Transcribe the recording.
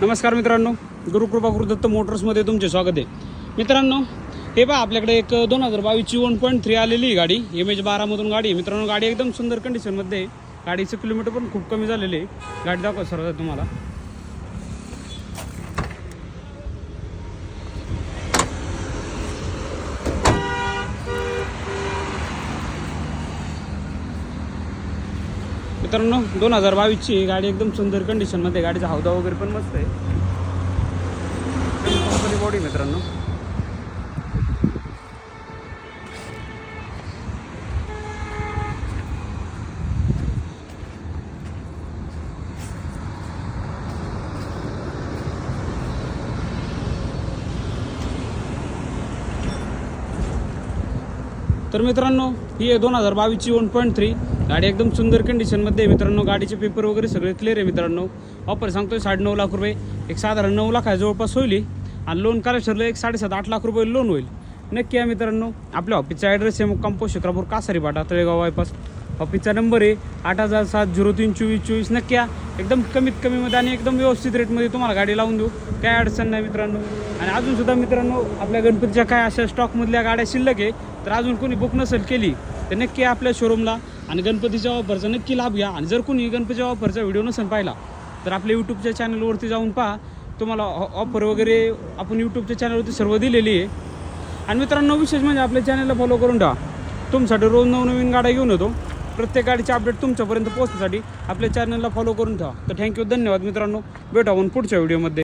नमस्कार मित्रांनो गुरुकृपा गुरुदत्त मोटर्समध्ये तुमचे स्वागत आहे. मित्रांनो हे पहा आपल्याकडे एक दोन हजार बावीसची वन पॉईंट थ्री आलेली गाडी एम एच बारामधून गाडी आहे. मित्रांनो गाडी एकदम सुंदर कंडिशनमध्ये आहे. गाडीचं किलोमीटर पण खूप कमी झालेले आहे. गाडी दाखवा सर तुम्हाला. मित्रांनो दोन हजार बावीसची गाडी एकदम सुंदर कंडिशनमध्ये गाडीचा हौदा वगैरे पण मस्त आहे. कंपनी बॉडी मित्रांनो. तर मित्रांनो ही आहे दोन हजार बावीसची वन पॉईंट थ्री गाडी एकदम सुंदर कंडिशनमध्ये आहे. मित्रांनो गाडीचे पेपर वगैरे सगळे क्लिअर आहे मित्रांनो. ऑफर सांगतोय साडे नऊ लाख रुपये. एक साधारण नऊ लाख आहे जवळपास होईल. आणि लोन करायचं ठरलं एक साडेसात आठ लाख रुपये लोन होईल. नक्की आहे मित्रांनो. आपल्या ऑफिसचा ॲड्रेस आहे मुक्काम शिक्रापूर कासारी पाटा तळेगाव बायपास ऑफिसचा नंबर आहे आठ हजार सात झिरो तीन चोवीस चोवीस. नक्की या. एकदम कमीत कमीमध्ये आणि एकदम व्यवस्थित रेटमध्ये तुम्हाला गाडी लावून देऊ. काय अडचण नाही मित्रांनो. आणि अजून सुद्धा मित्रांनो आपल्या गणपतीच्या काय अशा स्टॉकमधल्या गाड्या शिल्लक आहे तर अजून कोणी बुक नसेल केली तर नक्की या आपल्या शोरूमला आणि गणपतीच्या ऑफरचा नक्की लाभ घ्या. आणि जर कोणी गणपतीच्या ऑफरचा व्हिडिओ नसेल पाहिला तर आपल्या यूट्यूबच्या चॅनलवरती जाऊन पहा. तुम्हाला ऑफर वगैरे आपण यूट्यूबच्या चॅनलवरती सर्व दिलेली आहे. आणि मित्रांनो विशेष म्हणजे आपल्या चॅनलला फॉलो करून ठेवा. तुमच्यासाठी रोज नवनवीन गाड्या घेऊन येतो. प्रत्येक गाडीचे अपडेट तुमच्यापर्यंत पोहोचण्यासाठी आपल्या चॅनलला फॉलो करून ठेवा. तर थँक्यू धन्यवाद मित्रांनो. भेटू आपण पुढच्या व्हिडिओमध्ये